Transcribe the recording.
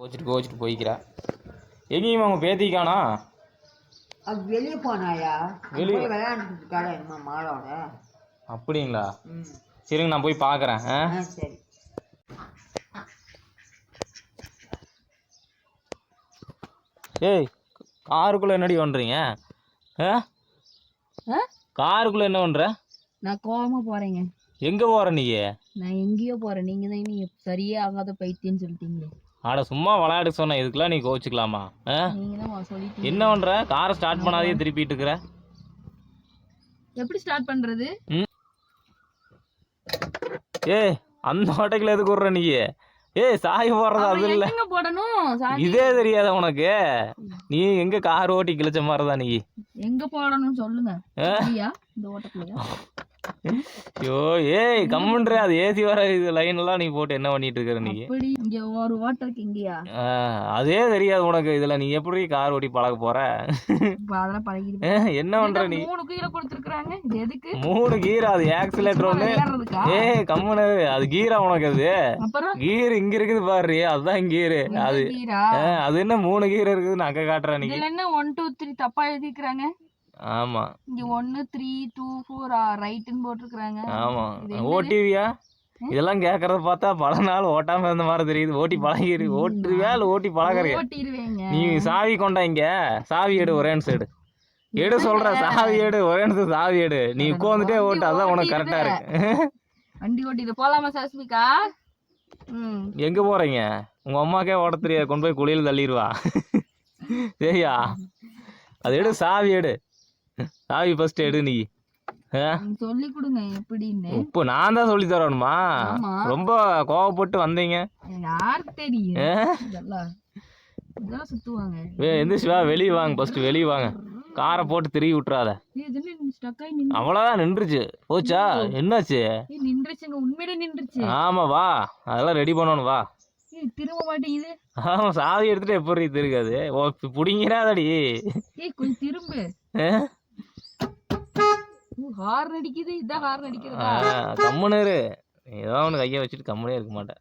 கோச்சிட்டு கோச்சிட்டு போய்க்கிறா. எங்கேயும் அவங்க பேத்திக்கானா அது வெளியே போனாயா? வெளிய- வெளியே. விளையாண்டுட்டு இருக்காளா என்னமோ மாலோட. அப்படிங்களா? ம். சரிங்க நான் போய் பார்க்குறேன் ஆ? சரி. ஏய் காருக்குள்ளே என்னடி பண்ணுறீங்க ஆ? ஆ? காருக்குள்ளே என்ன பண்ணுற நான் கோவமா போறேங்க. எங்கே போகிற நீ? நான் எங்கேயோ போறேன். நீங்க தான் நீ சரியே ஆகாத பைத்தியம்னு சொல்லிட்டீங்க ஆட சும்மா விளையாட சொன்னேன். இதுக்கெல்லாம் நீ சொல்லிட்டீங்க. என்ன பண்ணுற காரை ஸ்டார்ட் பண்ணாதே திருப்பிட்டு இருக்கிற? எப்படி ஸ்டார்ட் பண்றது? ஏய் அந்த ஓட்டைக்குள்ள எதுக்கு விட்ற நீ? ஏய் சாய் போடுறது அது இல்லை. போடணும்? இதே தெரியாத உனக்கு. நீ எங்க கார் ஓட்டி கிழிச்ச மாதிரி தான் நீ. எங்க போடணும் சொல்லுங்க. இந்த ஐயோ ஏய் கம்முன்ற அது ஏசி வர இது லைன் எல்லாம் நீ போட்டு என்ன பண்ணிட்டு இருக்கிற நீ? அப்படி இங்க ஒரு இங்கயா? ஆ, அதே தெரியாது உனக்கு இதுல நீ எப்படி கார் ஓட்டி பழக போற? அதெல்லாம் பழகிட்டு ஆ, என்ன பண்ற நீ? மூணு கீழே கொடுத்துருக்காங்க எதுக்கு? மூணு கீர் அது ஆக்சிலேட்டர் ஒண்ணு. ஏய் கம்முனு அது கீரா உனக்கு அது? கீர் இங்க இருக்குது பாரு அதுதான் கீரு. அது கீரா? அது என்ன மூணு கீர் இருக்குதுன்னு அங்க காட்டுற நீ என்ன ஒன் டூ த்ரீ தப்பா எழுதிக்கிறாங்க ஆமா. இங்க ஒன்னு த்ரீ டூ ஃபோர் ரைட்டுன்னு போட்டிருக்காங்க ஆமா? ஓட்டிவியா இதெல்லாம் கேக்குறத பார்த்தா பல நாள் ஓட்டாம இருந்த மாதிரி தெரியுது. ஓட்டி பழகிரு ஓட்டுவியா இல்ல ஓட்டி பழகுறியா நீ சாவி கொண்டா இங்க. சாவி எடு ஒரே நிமிஷம் எடு. எடு சொல்ற சாவி எடு ஒரே நிமிஷம் சாவி எடு. நீ உட்காந்துட்டே ஓட்டு அதான் உனக்கு கரெக்டா இருக்கு. வண்டி ஓட்டிட்டு போலாமா சஸ்மிகா? எங்க போறீங்க? உங்க அம்மாக்கே ஓட தெரியாது. கொண்டு போய் குளியல் தள்ளிடுவா சரியா? அது எடு சாவி எடு. சாவி ஃபர்ஸ்ட் எடு நீ. சொல்லி கொடுங்க எப்படின்னு. இப்போ நான் தான் சொல்லி தரணுமா. ரொம்ப கோவப்பட்டு வந்தீங்க. யாருக்கு தெரியும்? ஆ? இதெல்லாம் இதெல்லாம் சுத்துவாங்க. வே எந்திரிச்சு வா வெளியே வாங்க ஃபர்ஸ்ட் வெளியே வாங்க. காரை போட்டு திரும்பி விட்டுறாத. அவ்வளோதான் நின்றுச்சு. போச்சா? என்னாச்சு? நின்றுச்சுங்க உண்மையிலே நின்றுச்சு. ஆமா வா. அதெல்லாம் ரெடி பண்ணணும் வா. திரும்ப மாட்டேங்குது ஆமா சாவி எடுத்துட்டு எப்படி திருக்காது பிடிங்கிறாதடி கொஞ்சம் திரும்பு. ஹார்ன் அடிக்குது இதான் ஹார்ன் அடிக்கிறதா? கம்முனு இரு. ஏதோ ஒன்று கையை வச்சுட்டு கம்முனே இருக்க மாட்டேன்.